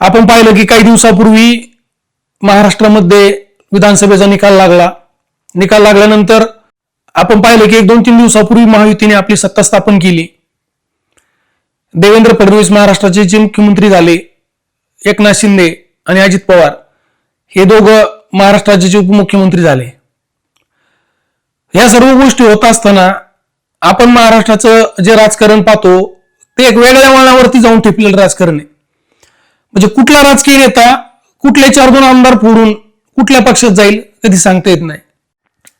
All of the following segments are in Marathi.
आपण पाहिलं की काही दिवसापूर्वी महाराष्ट्रामध्ये विधानसभेचा निकाल लागला. निकाल लागल्यानंतर आपण पाहिलं की एक दोन तीन दिवसापूर्वी महायुतीने आपली सत्ता स्थापन केली. देवेंद्र फडणवीस महाराष्ट्राचे जे मुख्यमंत्री झाले एकनाथ शिंदे आणि अजित पवार हे दोघं महाराष्ट्राचे जे उपमुख्यमंत्री झाले. या सर्व गोष्टी होत असताना आपण महाराष्ट्राचं जे राजकारण पाहतो ते एक वेगळ्या वळणावरती जाऊन ठेपलेलं राजकारण आहे. म्हणजे कुठला राजकीय नेता कुठले चार दोन आमदार फोडून कुठल्या पक्षात जाईल कधी सांगता येत नाही.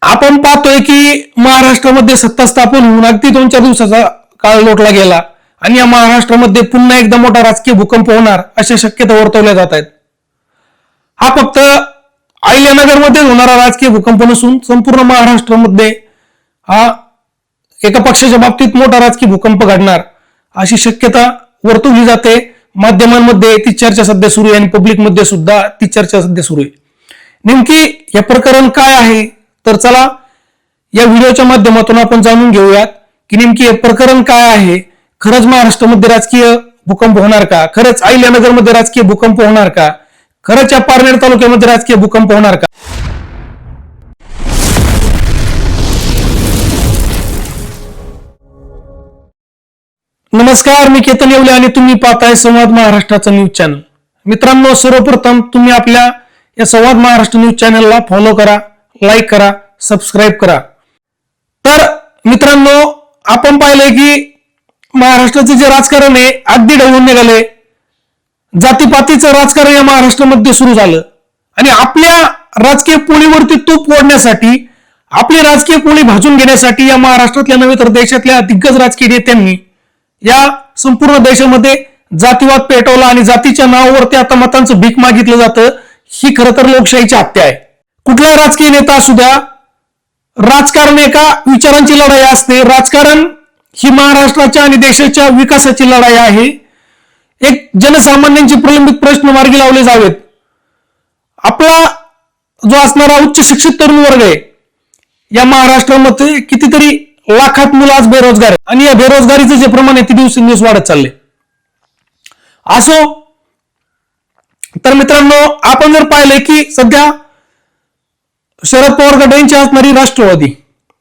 आपण पाहतोय की महाराष्ट्रामध्ये सत्ता स्थापन होऊन अगदी दोन चार दिवसाचा काळ लोटला गेला आणि या महाराष्ट्रामध्ये पुन्हा एकदा मोठा राजकीय भूकंप होणार अशा शक्यता वर्तवल्या जात आहेत. हा फक्त अहिल्यानगरमध्ये होणारा राजकीय भूकंप नसून संपूर्ण महाराष्ट्रामध्ये हा एका पक्षाच्या बाबतीत मोठा राजकीय भूकंप घडणार अशी शक्यता वर्तवली जाते. माध्यमांमध्ये ती चर्चा सध्या सुरू आहे आणि पब्लिकमध्ये सुद्धा ती चर्चा सध्या सुरू आहे. नेमकी हे प्रकरण काय आहे? तर चला या व्हिडिओच्या माध्यमातून आपण जाणून घेऊयात की नेमकी हे प्रकरण काय आहे? खरंच महाराष्ट्रामध्ये राजकीय भूकंप होणार का? खरंच अहिल्यानगरमध्ये राजकीय भूकंप होणार का? खरंच या पारनेर तालुक्यामध्ये राजकीय भूकंप होणार का? नमस्कार मी केतन येवले आणि तुम्ही पाहताय संवाद महाराष्ट्राचं न्यूज चॅनल. मित्रांनो सर्वप्रथम तुम्ही आपल्या या संवाद महाराष्ट्र न्यूज चॅनलला फॉलो करा लाईक करा सबस्क्राईब करा. तर मित्रांनो आपण पाहिलंय की महाराष्ट्राचं जे राजकारण आहे अगदी ढवळून निघाले जातीपातीचं राजकारण या महाराष्ट्रामध्ये सुरू झालं. आणि आपल्या राजकीय पोळीवरती तूप ओढण्यासाठी आपली राजकीय पोळी भाजून घेण्यासाठी या महाराष्ट्रातल्या नव्हे तर देशातल्या दिग्गज राजकीय नेत्यांनी या संपूर्ण देशामध्ये जातीवाद पेटवला आणि जातीच्या नावावरती आता मतांचं भीक मागितलं जातं ही खरं तर लोकशाहीची हत्या आहे. कुठला राजकीय नेता असू द्या राजकारण एका विचारांची लढाई असते. राजकारण ही महाराष्ट्राच्या आणि देशाच्या विकासाची लढाई आहे. एक जनसामान्यांचे प्रलंबित प्रश्न मार्गी लावले जावेत. आपला जो असणारा उच्च शिक्षित तरुण वर्ग आहे या महाराष्ट्रामध्ये कितीतरी लाखात मुलं आज बेरोजगार आहे आणि या बेरोजगारीचं जे प्रमाण आहे ते दिवसेंदिवस वाढत चालले असो तर मित्रांनो आपण जर पाहिलंय की सध्या शरद पवार गट यांची असणारी राष्ट्रवादी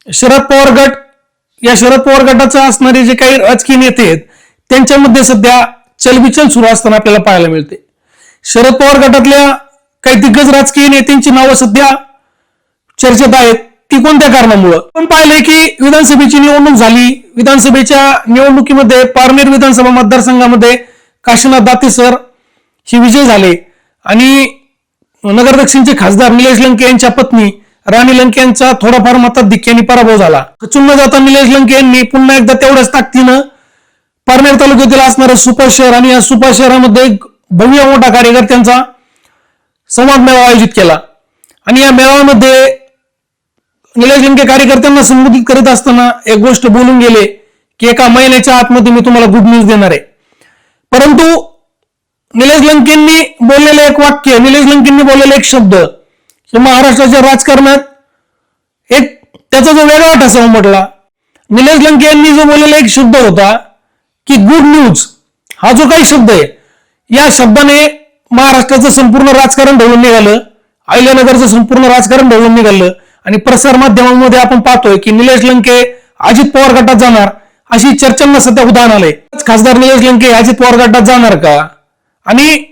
शरद पवार गट या शरद पवार गटाचं असणारे जे काही राजकीय नेते आहेत त्यांच्यामध्ये सध्या चलबिचल सुरू असताना आपल्याला पाहायला मिळते. शरद पवार गटातल्या काही दिग्गज राजकीय नेत्यांची नावं सध्या चर्चेत आहेत. ती कोणत्या कारणामुळं? आपण पाहिलंय की विधानसभेची निवडणूक झाली. विधानसभेच्या निवडणुकीमध्ये पारनेर विधानसभा मतदारसंघामध्ये काशीनाथ दाते सर हे विजय झाले. आणि नगर दक्षिणचे खासदार निलेश लंके यांच्या पत्नी राणी लंके यांचा थोडाफार मतात धिक्क्याने पराभव झाला. चुन्न जाता निलेश लंके यांनी पुन्हा एकदा तेवढ्याच ताकदीनं पारनेर तालुक्यातील असणारं सुपर शहर आणि या सुपर शहरामध्ये एक भव्य मोठा कार्यकर्त्यांचा संवाद मेळावा आयोजित केला. आणि या मेळाव्यामध्ये निलेश लंके कार्यकर्त्यांना संबोधित करत असताना एक गोष्ट बोलून गेले की एका महिन्याच्या आतमध्ये मी तुम्हाला गुड न्यूज देणार आहे. परंतु निलेश लंकेंनी बोललेलं एक वाक्य निलेश लंकेंनी बोललेला एक शब्द हे महाराष्ट्राच्या राजकारणात एक त्याचा जो वेगळा ठसा उमटला निलेश लंके यांनी जो बोललेला एक शब्द होता की गुड न्यूज हा जो काही शब्द आहे या शब्दाने महाराष्ट्राचं संपूर्ण राजकारण ढवळून निघालं अहिल्यानगरचं संपूर्ण राजकारण ढवळून निघालं. आणि प्रसार माध्यमांमध्ये आपण पाहतोय की निलेश लंके अजित पवार गटात जाणार. अशी चर्चांना सध्या उदाहरण आलंय. खासदार निलेश लंके अजित पवार गटात जाणार का? आणि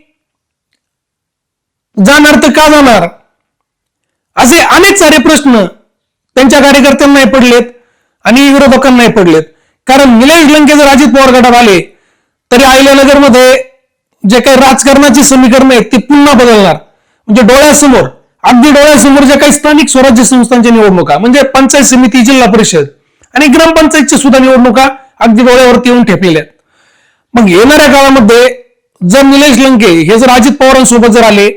जाणार तर का जाणार? असे अनेक सारे प्रश्न त्यांच्या कार्यकर्त्यांनाही पडलेत आणि विरोधकांनाही पडलेत. कारण निलेश लंके जर अजित पवार गटात आले तरी अहिल्यानगरमध्ये जे काही राजकारणाची समीकरण आहेत ती पुन्हा बदलणार. म्हणजे डोळ्यासमोर अगदी डोळ्यासमोरच्या काही स्थानिक स्वराज्य संस्थांच्या निवडणुका म्हणजे पंचायत समिती जिल्हा परिषद आणि ग्रामपंचायतच्या सुद्धा निवडणुका अगदी डोळ्यावरती येऊन ठेपलेल्या आहेत. मग येणाऱ्या काळामध्ये जर निलेश लंके हे जर अजित पवारांसोबत जर आले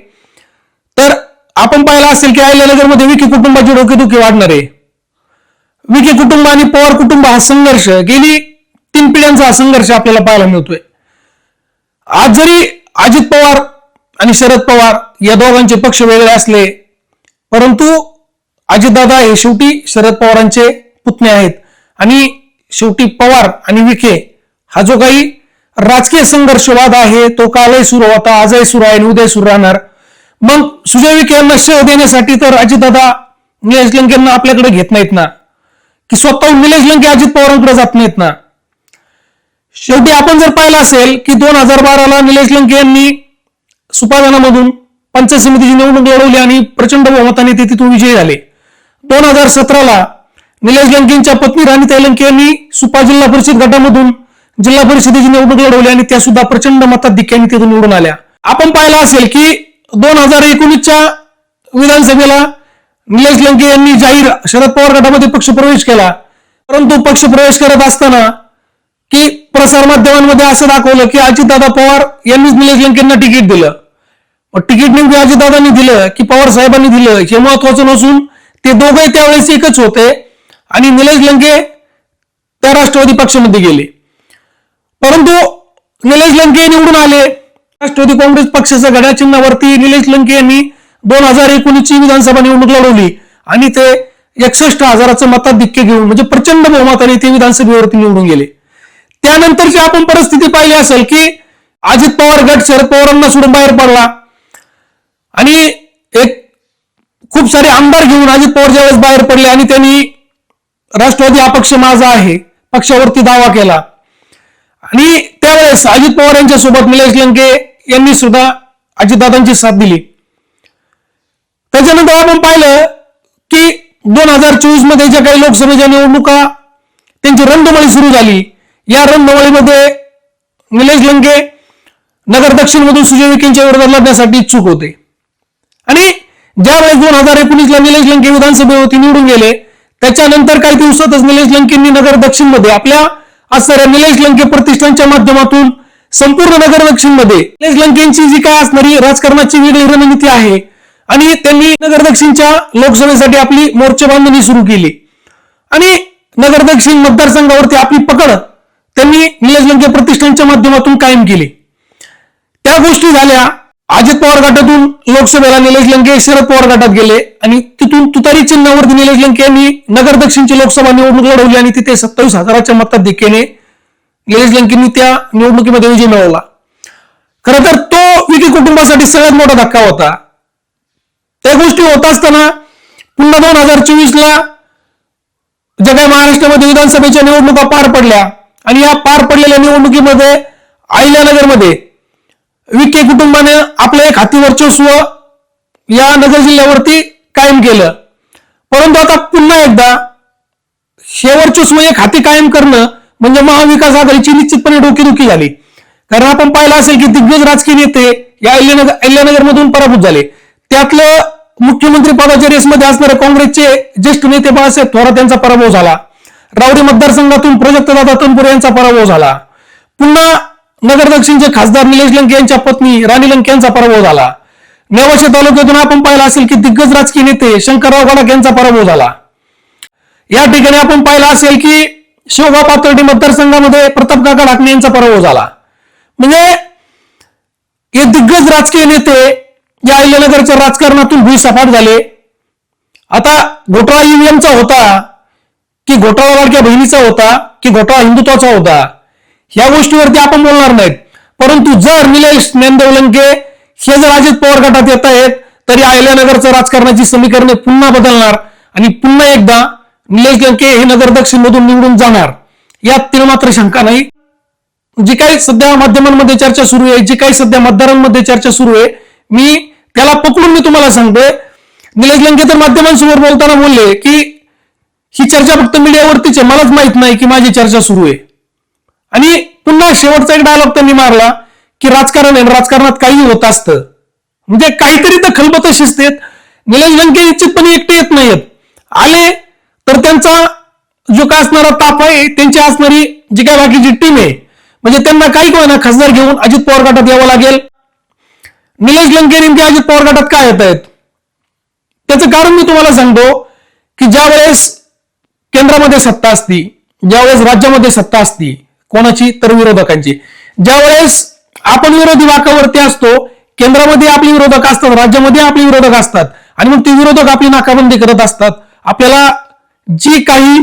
तर आपण पाहिलं असेल की अहिल्यानगरमध्ये विखे कुटुंबाची डोकेदुखी वाढणार आहे. विखे कुटुंब आणि पवार कुटुंब हा संघर्ष गेली तीन पिढ्यांचा हा संघर्ष आपल्याला पाहायला मिळतोय. आज जरी अजित पवार आणि शरद पवार या दोघांचे पक्ष वेगळे असले परंतु अजितदादा हे शेवटी शरद पवारांचे पुतणे आहेत. आणि शेवटी पवार आणि विखे हा जो काही राजकीय संघर्षवाद आहे तो कालही सुरू होता आजही सुरू आहे आणि उद्या सुरू राहणार. मग सुजय विखे यांना शह देण्यासाठी तर अजितदादा निलेश लंकेंना आपल्याकडे घेत नाहीत ना? की स्वतःहून निलेश लंके अजित पवारांकडे जात नाहीत ना? शेवटी आपण जर पाहिलं असेल की दोन हजार बाराला निलेश लंके यांनी सुपादानामधून पंचायत समितीची निवडणूक लढवली आणि प्रचंड बहुमताने ते तिथून विजयी झाले. दोन हजार सतराला निलेश लंकेंच्या पत्नी राणीताई लंके यांनी सुपा जिल्हा परिषद गटामधून जिल्हा परिषदेची निवडणूक लढवली आणि त्या सुद्धा प्रचंड मताधिक्याने तिथून निवडून आल्या. आपण पाहिलं असेल की दोन हजार एकोणीसच्या विधानसभेला निलेश लंके यांनी जाहीर शरद पवार गटामध्ये पक्षप्रवेश केला. परंतु पक्षप्रवेश करत असताना की प्रसार माध्यमांमध्ये असं दाखवलं की अजितदादा पवार यांनीच निलेश लंकेंना तिकीट दिलं. मग तिकीट नेमकी अजितदादांनी दिलं की पवार साहेबांनी दिलं हे महत्वाचं नसून ते दोघंही त्यावेळेस एकच होते आणि निलेश लंके त्या राष्ट्रवादी पक्षामध्ये गेले. परंतु निलेश लंके निवडून आले. राष्ट्रवादी काँग्रेस पक्षाच्या घड्याळ चिन्हावरती निलेश लंके यांनी दोन हजार एकोणीसची विधानसभा निवडणूक लढवली आणि ते एकसष्ट हजाराचं मताधिक्य घेऊन म्हणजे प्रचंड बहुमताने ते विधानसभेवरती निवडून गेले. त्यानंतरची आपण परिस्थिती पाहिली असेल की अजित पवार गट शरद पवारांना सोडून बाहेर पडला. आणि एक खूप सारे आमदार घेऊन अजित पवार ज्यावेळेस बाहेर पडले आणि त्यांनी राष्ट्रवादी हा पक्ष माझा आहे पक्षावरती दावा केला. आणि त्यावेळेस अजित पवार यांच्या सोबत निलेश लंके यांनी सुद्धा अजितदादांची साथ दिली. त्याच्यानंतर आपण पाहिलं की दोन हजार चोवीसमध्ये ज्या काही लोकसभेच्या निवडणुका त्यांची रंधमळी सुरू झाली. या रंधमळीमध्ये निलेश लंके नगर दक्षिण मधून सुजय विखेंच्या विरोधात लढण्यासाठी इच्छुक होते. आणि ज्यावेळेस दोन हजार एकोणीसला निलेश लंके विधानसभेवरती निवडून गेले त्याच्यानंतर काही दिवसातच निलेश लंकेंनी नगर दक्षिणमध्ये आपल्या असणाऱ्या निलेश लंके प्रतिष्ठानच्या माध्यमातून संपूर्ण नगर दक्षिणमध्ये निलेश लंकेंची जी काय असणारी राजकारणाची वेगळी रणनीती आहे आणि त्यांनी नगर दक्षिणच्या लोकसभेसाठी आपली मोर्चे बांधणी सुरू केली. आणि नगर दक्षिण मतदारसंघावरती आपली पकड त्यांनी निलेश लंके प्रतिष्ठानच्या माध्यमातून कायम केले. त्या गोष्टी झाल्या. अजित पवार गटातून लोकसभेला निलेश लंके शरद पवार गटात गेले आणि तिथून तुतारी चिन्हावरती निलेश लंके यांनी नगर दक्षिणची लोकसभा निवडणूक लढवली आणि तिथे सत्तावीस हजाराच्या मताधिक्याने निलेश लंकेंनी त्या निवडणुकीमध्ये विजय मिळवला. खरं तर तो विकी कुटुंबासाठी सगळ्यात मोठा धक्का होता. त्या गोष्टी होत असताना पुन्हा दोन हजार चोवीस ला ज्या काही महाराष्ट्रामध्ये विधानसभेच्या निवडणुका पार पडल्या. आणि या पार पडलेल्या निवडणुकीमध्ये अहिल्यानगरमध्ये विखे कुटुंबाने आपलं एक हाती वर्चस्व या नगर जिल्ह्यावरती कायम केलं. परंतु आता पुन्हा एकदा हे वर्चस्व एक हाती कायम करणं म्हणजे महाविकास आघाडीची निश्चितपणे डोकेदुखी झाली. कारण आपण पाहिलं असेल की दिग्गज राजकीय नेते या अहिल्यानगर अहिल्यानगरमधून पराभूत झाले. त्यातलं मुख्यमंत्री पदाच्या रेसमध्ये असणारे काँग्रेसचे ज्येष्ठ नेते बाळासाहेब थोरात यांचा पराभव झाला. रावडी मतदारसंघातून प्रोजेक्ट दादा तनपुरे यांचा पराभव झाला. पुन्हा नगर दक्षिणचे खासदार निलेश लंके यांच्या पत्नी राणी लंके यांचा पराभव झाला. नेवाशे तालुक्यातून आपण पाहिलं असेल की दिग्गज राजकीय नेते शंकरराव गडाख यांचा पराभव झाला. या ठिकाणी आपण पाहिलं असेल की शेवगाव पातर्डी मतदारसंघामध्ये प्रताप काका ढाकणे यांचा पराभव झाला. म्हणजे हे दिग्गज राजकीय नेते या अहिल्यानगरच्या राजकारणातून भुईसपाट झाले. आता घोटाळा ईव्हीएमचा होता. की घोटाळा लाडक्या बहिणीचा होता की घोटाळा हिंदुत्वाचा होता ह्या गोष्टीवरती आपण बोलणार नाहीत. परंतु जर निलेश ज्ञानदेवलंके हे जर अजित पवार गटात येत आहेत तरी आयल्यानगरचं राजकारणाची समीकरणे पुन्हा बदलणार आणि पुन्हा एकदा निलेश लंके हे नगर दक्षिण मधून निवडून जाणार. यात तिला मात्र शंका नाही. जी काही सध्या माध्यमांमध्ये चर्चा सुरू आहे जी काही सध्या मतदारांमध्ये चर्चा सुरू आहे मी त्याला पकडून मी तुम्हाला सांगतोय. निलेश लंके तर माध्यमांसमोर बोलताना बोलले की ही चर्चा फक्त मीडियावरतीच आहे. मलाच माहीत नाही की माझी चर्चा सुरू आहे. आणि पुन्हा शेवटचा एक डायलॉग त्यांनी मारला की राजकारण आहे राजकारणात काही होत असतं. म्हणजे काहीतरी तर खलबत शिजतेत निलेश लंके निश्चितपणे एकटे येत नाहीत आले तर त्यांचा जो काय असणारा ताप आहे त्यांची असणारी जी काय बाकीची टीम आहे म्हणजे त्यांना काही कोणा खासदार घेऊन अजित पवार गटात यावं लागेल. निलेश लंके नेमके अजित पवार गटात काय येत आहेत? त्याचं कारण मी तुम्हाला सांगतो की ज्या वेळेस केंद्रामध्ये सत्ता असती ज्यावेळेस राज्यामध्ये सत्ता असती कोणाची? तर विरोधकांची. ज्यावेळेस आपण विरोधी वाकावरती असतो केंद्रामध्ये आपले विरोधक असतात राज्यामध्ये आपले विरोधक असतात आणि मग ते विरोधक आपली नाकाबंदी करत असतात. आपल्याला जी काही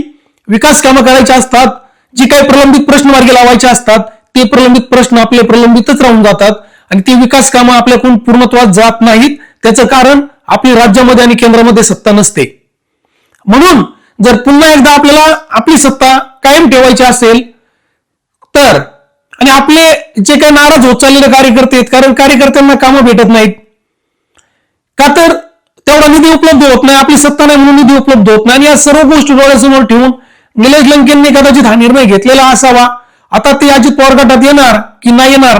विकास कामं करायची असतात जी काही प्रलंबित प्रश्न मार्गी लावायचे असतात ते प्रलंबित प्रश्न आपले प्रलंबितच राहून जातात आणि ती विकास कामं आपल्याकडून पूर्णत्वात जात नाहीत. त्याचं कारण आपली राज्यामध्ये आणि केंद्रामध्ये सत्ता नसते. म्हणून जर पुन्हा एकदा आपल्याला आपली सत्ता कायम ठेवायची असेल तर आणि आपले जे काही नाराज होत चाललेले कार्यकर्ते आहेत कारण कार्यकर्त्यांना कामं भेटत नाहीत का तर तेवढा निधी उपलब्ध होत नाही आपली सत्ता नाही म्हणून निधी उपलब्ध होत नाही आणि या सर्व गोष्टी डोळ्यासमोर ठेवून निलेश लंकेंनी कदाचित हा निर्णय घेतलेला असावा. आता ते अजित पवार गटात येणार की नाही येणार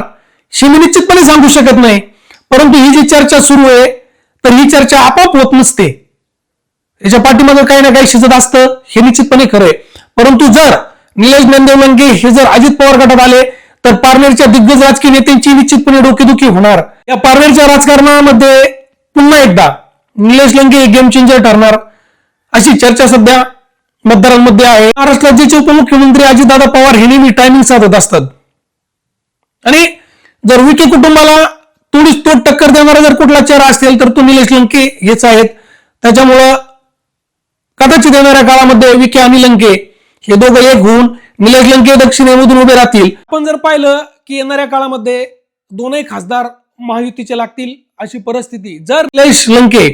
हे मी निश्चितपणे सांगू शकत नाही. परंतु ही जी चर्चा सुरू आहे तर ही चर्चा आपोआप होत नसते. याच्या पाठीमागे काही ना काही शिजत असतं हे निश्चितपणे खरंय. परंतु जर निलेश नंदेवलंके हे जर अजित पवार गटात आले तर पारनेरच्या दिग्गज राजकीय नेत्यांची निश्चितपणे डोकेदुखी होणार. या पारनेरच्या राजकारणामध्ये पुन्हा एकदा निलेश लंगे हे गेम चेंजर ठरणार. अशी चर्चा सध्या मतदारांमध्ये आहे. महाराष्ट्र राज्याचे उपमुख्यमंत्री अजितदादा पवार हे नेहमी टायमिंग साधत असतात. आणि जर विखे कुटुंबाला थोडीच तोड टक्कर देणारा जर कुठला चेहरा असेल तर तो निलेश लंके हेच आहेत. त्याच्यामुळं कदाचित येणाऱ्या काळामध्ये विखे आणि लंके हे दोघं एक होऊन निलेश लंके दक्षिणेमधून उभे राहतील. आपण जर पाहिलं की येणाऱ्या काळामध्ये दोनही खासदार महायुतीचे लागतील अशी परिस्थिती. जर निलेश लंके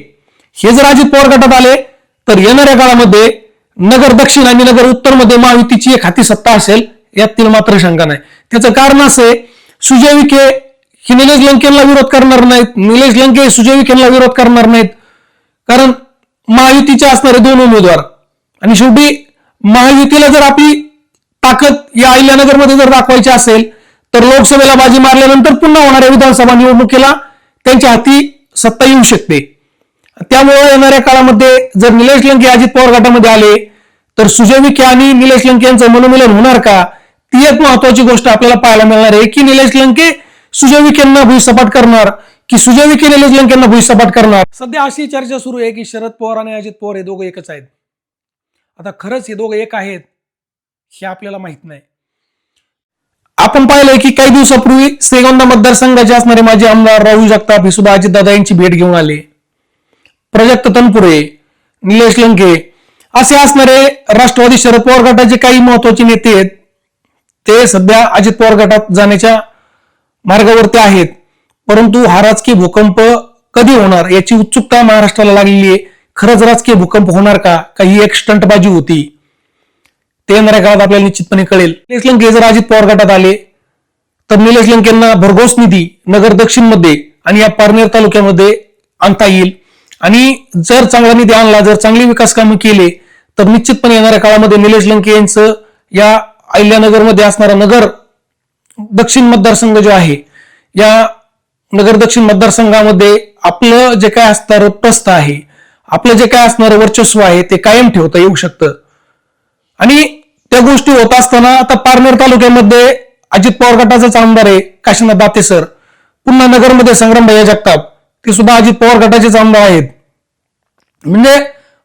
हे जर अजित पवार गटात आले तर येणाऱ्या काळामध्ये नगर दक्षिण आणि नगर उत्तरमध्ये महायुतीची एक हाती सत्ता असेल यातील मात्र शंका नाही. त्याचं कारण असं सुजय विखे हे निलेश लंकेला विरोध करणार नाहीत. निलेश लंके सुजय विखेला विरोध करणार नाहीत. कारण महायुतीचे असणारे दोन उमेदवार. आणि शेवटी महायुतीला जर आपली ताकद या अहिल्यानगरमध्ये जर दाखवायची असेल तर लोकसभेला बाजी मारल्यानंतर पुन्हा होणाऱ्या विधानसभा निवडणुकीला त्यांच्या हाती सत्ता येऊ शकते. त्यामुळे येणाऱ्या काळामध्ये जर निलेश लंके अजित पवार गटामध्ये आले तर सुजय विखे आणि निलेश लंके यांचं मनोमिलन होणार का? ती एक महत्वाची गोष्ट आपल्याला पाहायला मिळणार आहे की निलेश लंके सुजय विखेंना भुईसपाट करणार की सुजय विखे निलेश लंकेंना भुईसपाट करणार. सध्या अशी चर्चा सुरू आहे की शरद पवार आणि अजित पवार हे दोघं एकच आहेत. आता खरंच हे दोघं एक आहेत हे आपल्याला माहीत नाही. आपण पाहिलंय की काही दिवसापूर्वी श्रीगोंदा मतदारसंघाचे असणारे माजी आमदार राहुल जगताप हे सुद्धा अजितदादा यांची भेट घेऊन आले. प्रजक्त तनपुरे निलेश लंके असे असणारे राष्ट्रवादी शरद पवार गटाचे काही महत्त्वाचे नेते आहेत. ते सध्या अजित पवार गटात जाण्याच्या मार्गावरती आहेत. परंतु हा राजकीय भूकंप कधी होणार याची उत्सुकता महाराष्ट्राला लागलेली आहे. खरंच राजकीय भूकंप होणार का? काही एक स्टंटबाजी होती? ते येणाऱ्या काळात आपल्याला निश्चितपणे कळेल. निलेश लंके जर अजित पवार गटात आले तर निलेश लंकेंना भरघोस निधी नगर दक्षिणमध्ये आणि या पारनेर तालुक्यामध्ये आणता येईल. आणि जर चांगला निधी आणला जर चांगली विकास कामं केले तर निश्चितपणे येणाऱ्या काळामध्ये निलेश लंके यांचं या अहिल्यानगरमध्ये असणारा नगर दक्षिण मतदारसंघ जो आहे या नगर दक्षिण मतदारसंघामध्ये आपलं जे काय असणारं प्रस्थ आहे आपलं जे काय असणारं वर्चस्व आहे ते कायम ठेवता येऊ शकतं. आणि त्या गोष्टी होत असताना आता पारनेर तालुक्यामध्ये अजित पवार गटाचाच आमदार आहे काशीनाथ दाते सर. पुन्हा नगरमध्ये संग्राम भैया जगताप ते सुद्धा अजित पवार गटाचेच आमदार आहेत. म्हणजे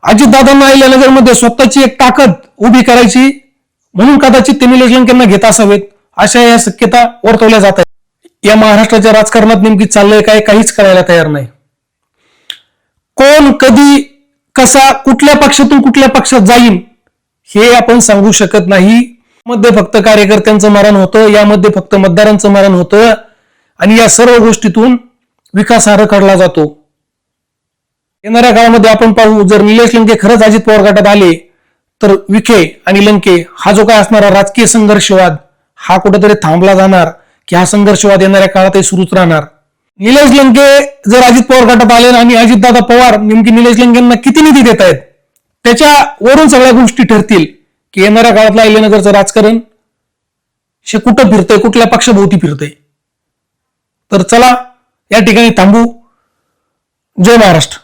अजित दादांना अहिल्यानगरमध्ये स्वतःची एक ताकद उभी करायची म्हणून कदाचित त्यांनी निलेश घेत असावेत अशा या शक्यता वर्तवल्या जात आहेत. या महाराष्ट्राच्या राजकारणात नेमकी चाललंय काय काहीच करायला तयार नाही. कोण कधी कसा कुठल्या पक्षातून कुठल्या पक्षात जाईल हे आपण सांगू शकत नाही. मध्ये फक्त कार्यकर्त्यांचं मरण होतं यामध्ये फक्त मतदारांचं मरण होतं आणि या सर्व गोष्टीतून विकास हा जातो. येणाऱ्या काळामध्ये आपण पाहू जर निलेश लंके खरंच अजित पवार गटात आले तर विखे आणि लंके हा जो काय असणारा राजकीय संघर्षवाद हा कुठेतरी थांबला जाणार. की हा संघर्षवाद येणाऱ्या काळातही सुरूच राहणार. निलेश लंके जर अजित पवार गटात आले आणि अजितदादा पवार नेमकी निलेश लंकेंना किती निधी देत आहेत त्याच्यावरून सगळ्या गोष्टी ठरतील की येणाऱ्या काळातला अहिल्यानगरचं राजकारण शे कुठं फिरतंय कुठल्या पक्षाभोवती फिरतंय. तर चला या ठिकाणी थांबू. जय महाराष्ट्र.